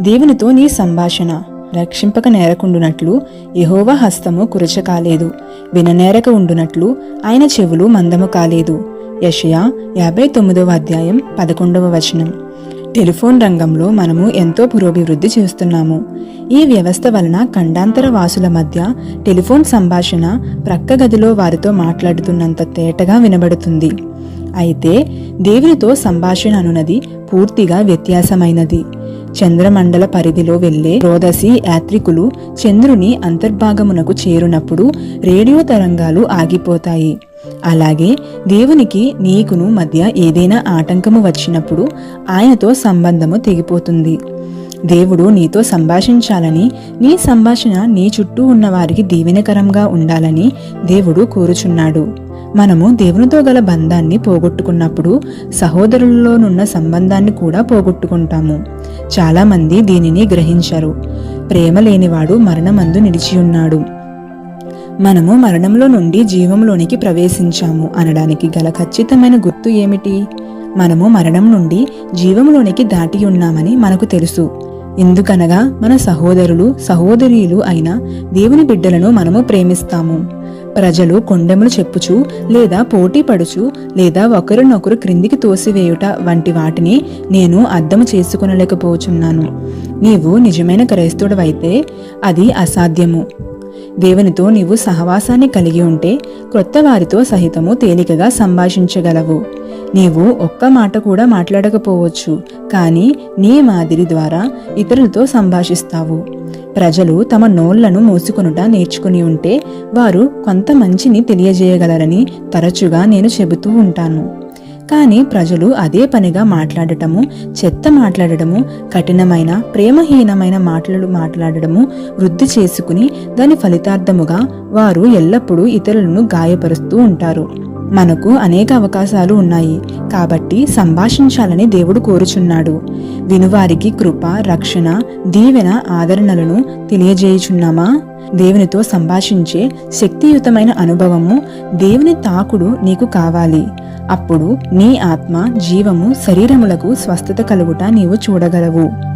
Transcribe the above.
దేవునితో నీ సంభాషణ. రక్షింపక నేరకుండునట్లు యహోవ హస్తము కురచ కాలేదు. విననేరక ఉండునట్లు ఆయన చెవులు మందము కాలేదు. యషయా యాభై తొమ్మిదవ అధ్యాయం పదకొండవ వచనం. టెలిఫోన్ రంగంలో మనము ఎంతో పురోభివృద్ధి చేస్తున్నాము. ఈ వ్యవస్థ వలన ఖండాంతర వాసుల మధ్య టెలిఫోన్ సంభాషణ ప్రక్క గదిలో వారితో మాట్లాడుతున్నంత తేటగా వినబడుతుంది. అయితే దేవునితో సంభాషణ అనునది పూర్తిగా వ్యత్యాసమైనది. చంద్రమండల పరిధిలో వెళ్ళే రోదసి యాత్రికులు చంద్రుని అంతర్భాగమునకు చేరునప్పుడు రేడియో తరంగాలు ఆగిపోతాయి. అలాగే దేవునికి నీకును మధ్య ఏదైనా ఆటంకము వచ్చినప్పుడు ఆయనతో సంబంధము తెగిపోతుంది. దేవుడు నీతో సంభాషించాలని నీ సంభాషణ నీ చుట్టూ ఉన్నవారికి దీవెనకరంగా ఉండాలని దేవుడు కోరుచున్నాడు. మనము దేవునితో గల బంధాన్ని పోగొట్టుకున్నప్పుడు సహోదరులలోనున్న సంబంధాన్ని కూడా పోగొట్టుకుంటాము. చాలామంది దీనిని గ్రహించరు. ప్రేమ లేనివాడు మరణమందు నిలిచి ఉన్నాడు మనము మరణంలో నుండి జీవంలోనికి ప్రవేశించాము అనడానికి గల ఖచ్చితమైన గుర్తు ఏమిటి? మనము మరణం నుండి జీవంలోనికి దాటి ఉన్నామని మనకు తెలుసు. ఎందుకనగా మన సహోదరులు సహోదరీలు అయిన దేవుని బిడ్డలను మనము ప్రేమిస్తాము. ప్రజలు కొండెములు చెప్పుచు లేదా పోటీ పడుచు లేదా ఒకరినొకరు క్రిందికి తోసివేయుట వంటి వాటిని నేను అర్థం చేసుకునలేకపోచున్నాను. నీవు నిజమైన క్రైస్తవుడవైతే అది అసాధ్యము. దేవునితో నీవు సహవాసాన్ని కలిగి ఉంటే క్రొత్త వారితో సహితము తేలికగా సంభాషించగలవు. నీవు ఒక్క మాట కూడా మాట్లాడకపోవచ్చు కానీ నీ మాదిరి ద్వారా ఇతరులతో సంభాషిస్తావు. ప్రజలు తమ నోళ్ళను మూసుకొనుట నేర్చుకుని ఉంటే వారు కొంత మంచిని తెలియజేయగలరని తరచుగా నేను చెబుతూ ఉంటాను. కానీ ప్రజలు అదే పనిగా మాట్లాడటము చెత్త మాట్లాడటము కఠినమైన ప్రేమహీనమైన మాటలు మాట్లాడటము వృద్ధి చేసుకుని దాని ఫలితార్థముగా వారు ఎల్లప్పుడూ ఇతరులను గాయపరుస్తూ ఉంటారు. మనకు అనేక అవకాశాలు ఉన్నాయి. కాబట్టి సంభాషించాలని దేవుడు కోరుచున్నాడు. వినువారికి కృప రక్షణ దీవెన ఆదరణలను తెలియజేయుచున్నామా? దేవునితో సంభాషించే శక్తియుతమైన అనుభవము దేవుని తాకుడు నీకు కావాలి. అప్పుడు నీ ఆత్మ జీవము శరీరములకు స్వస్థత కలుగుట నీవు చూడగలవు.